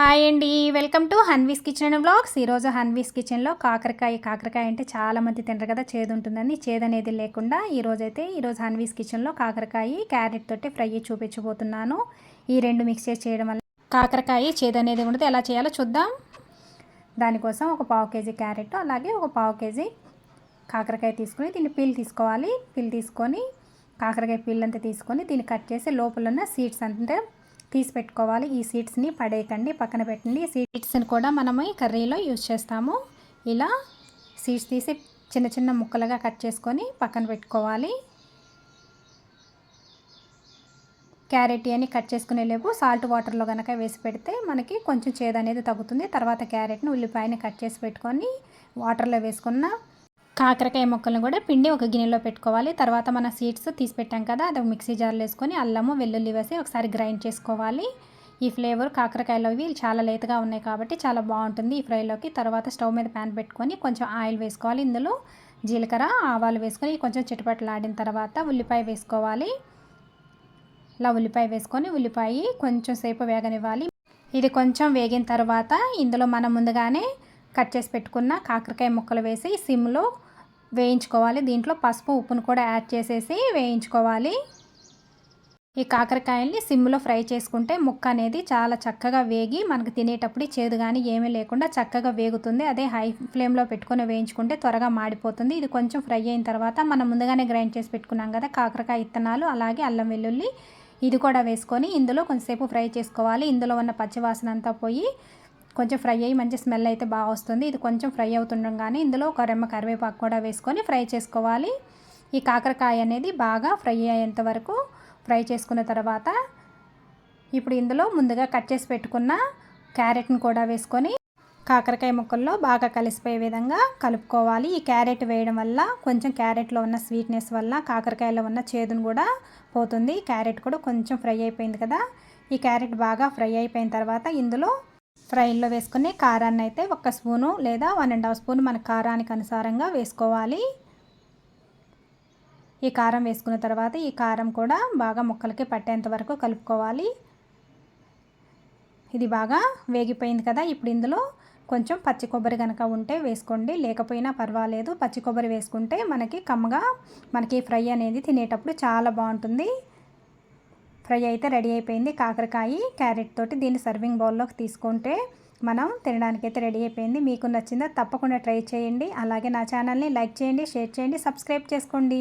Hi అండి. Welcome to Hanvis kitchen and blogs ఈరోజు హన్వీస్ కిచెన్లో కాకరకాయ కాకరకాయ అంటే చాలామంది తినరు కదా చేదు ఉంటుందని చేదు అనేది లేకుండా ఈరోజైతే ఈరోజు హన్వీస్ కిచెన్లో కాకరకాయ క్యారెట్ తోటి ఫ్రై చూపించబోతున్నాను. ఈ రెండు మిక్స్ చేయడం వల్ల కాకరకాయ చేదు అనేది ఉండదు. ఎలా చేయాలో చూద్దాం. దానికోసం ఒక పావు కేజీ క్యారెట్ అలాగే ఒక పావు కేజీ కాకరకాయ తీసుకుని దీన్ని పీల్ తీసుకోవాలి. పీల్ తీసుకొని కాకరకాయ పీల్ అంతా తీసుకొని దీన్ని కట్ చేసి లోపల ఉన్న సీడ్స్ అంటే తీసి పెట్టుకోవాలి. ఈ సీడ్స్ని పడేయకండి. పక్కన పెట్టండి. సీడ్స్ని కూడా మనము ఈ కర్రీలో యూజ్ చేస్తాము. ఇలా సీడ్స్ తీసి చిన్న చిన్న ముక్కలుగా కట్ చేసుకొని పక్కన పెట్టుకోవాలి. క్యారెట్ అని కట్ చేసుకునే లేపు సాల్ట్ వాటర్లో కనుక వేసి పెడితే మనకి కొంచెం చేదు అనేది తగ్గుతుంది. తర్వాత క్యారెట్ని ఉల్లిపాయని కట్ చేసి పెట్టుకొని వాటర్లో వేసుకున్న కాకరకాయ ముక్కలను కూడా పిండి ఒక గిన్నెలో పెట్టుకోవాలి. తర్వాత మన సీడ్స్ తీసి పెట్టాం కదా అది మిక్సీ జార్లో వేసుకొని అల్లము వెల్లుల్లి వేసి ఒకసారి గ్రైండ్ చేసుకోవాలి. ఈ ఫ్లేవర్ కాకరకాయలో ఇవి చాలా లేతగా ఉన్నాయి కాబట్టి చాలా బాగుంటుంది ఈ ఫ్రైలోకి. తర్వాత స్టవ్ మీద ప్యాన్ పెట్టుకొని కొంచెం ఆయిల్ వేసుకోవాలి ఇందులో. జీలకర్ర ఆవాలు వేసుకొని కొంచెం చిటపట్లాడిన తర్వాత ఉల్లిపాయ వేసుకోవాలి. ఇలా ఉల్లిపాయ వేసుకొని ఉల్లిపాయ కొంచెం సేపు వేగనివ్వాలి. ఇది కొంచెం వేగిన తర్వాత ఇందులో మనం ముందుగానే కట్ చేసి పెట్టుకున్న కాకరకాయ ముక్కలు వేసి సిమ్లో వేయించుకోవాలి. దీంట్లో పసుపు ఉప్పును కూడా యాడ్ చేసేసి వేయించుకోవాలి. ఈ కాకరకాయల్ని సిమ్లో ఫ్రై చేసుకుంటే ముక్క అనేది చాలా చక్కగా వేగి మనకు తినేటప్పుడు చేదు కానీ ఏమీ లేకుండా చక్కగా వేగుతుంది. అదే హై ఫ్లేమ్లో పెట్టుకొని వేయించుకుంటే త్వరగా మాడిపోతుంది. ఇది కొంచెం ఫ్రై అయిన తర్వాత మనం ముందుగానే గ్రైండ్ చేసి పెట్టుకున్నాం కదా కాకరకాయ ఇత్తనాలు అలాగే అల్లం వెల్లుల్లి ఇది కూడా వేసుకొని ఇందులో కొంచెంసేపు ఫ్రై చేసుకోవాలి. ఇందులో ఉన్న పచ్చివాసన అంతా పోయి కొంచెం ఫ్రై అయ్యి మంచి స్మెల్ అయితే బాగా వస్తుంది. ఇది కొంచెం ఫ్రై అవుతుండగానే ఇందులో ఒక రెమ్మ కరివేపాకు కూడా వేసుకొని ఫ్రై చేసుకోవాలి. ఈ కాకరకాయ అనేది బాగా ఫ్రై అయ్యేంత వరకు ఫ్రై చేసుకున్న తర్వాత ఇప్పుడు ఇందులో ముందుగా కట్ చేసి పెట్టుకున్న క్యారెట్ని కూడా వేసుకొని కాకరకాయ ముక్కల్లో బాగా కలిసిపోయే విధంగా కలుపుకోవాలి. ఈ క్యారెట్ వేయడం వల్ల కొంచెం క్యారెట్లో ఉన్న స్వీట్నెస్ వల్ల కాకరకాయలో ఉన్న చేదును కూడా పోతుంది. క్యారెట్ కూడా కొంచెం ఫ్రై అయిపోయింది కదా. ఈ క్యారెట్ బాగా ఫ్రై అయిపోయిన తర్వాత ఇందులో ఫ్రైల్లో వేసుకుని కారాన్ని అయితే ఒక స్పూను లేదా వన్ అండ్ హాఫ్ స్పూన్ మన కారానికి అనుసారంగా వేసుకోవాలి. ఈ కారం వేసుకున్న తర్వాత ఈ కారం కూడా బాగా ముక్కలకి పట్టేంత వరకు కలుపుకోవాలి. ఇది బాగా వేగిపోయింది కదా ఇప్పుడు ఇందులో కొంచెం పచ్చి కొబ్బరి కనుక ఉంటే వేసుకోండి. లేకపోయినా పర్వాలేదు పచ్చి కొబ్బరి వేసుకుంటే మనకి కమ్మగా మనకి ఫ్రై అనేది తినేటప్పుడు చాలా బాగుంటుంది. ఫ్రై అయితే రెడీ అయిపోయింది. కాకరకాయ క్యారెట్ తోటి దీన్ని సర్వింగ్ బౌల్లోకి తీసుకుంటే మనం తినడానికైతే రెడీ అయిపోయింది. మీకు నచ్చిందా తప్పకుండా ట్రై చేయండి. అలాగే నా ఛానల్ని లైక్ చేయండి షేర్ చేయండి సబ్స్క్రైబ్ చేసుకోండి.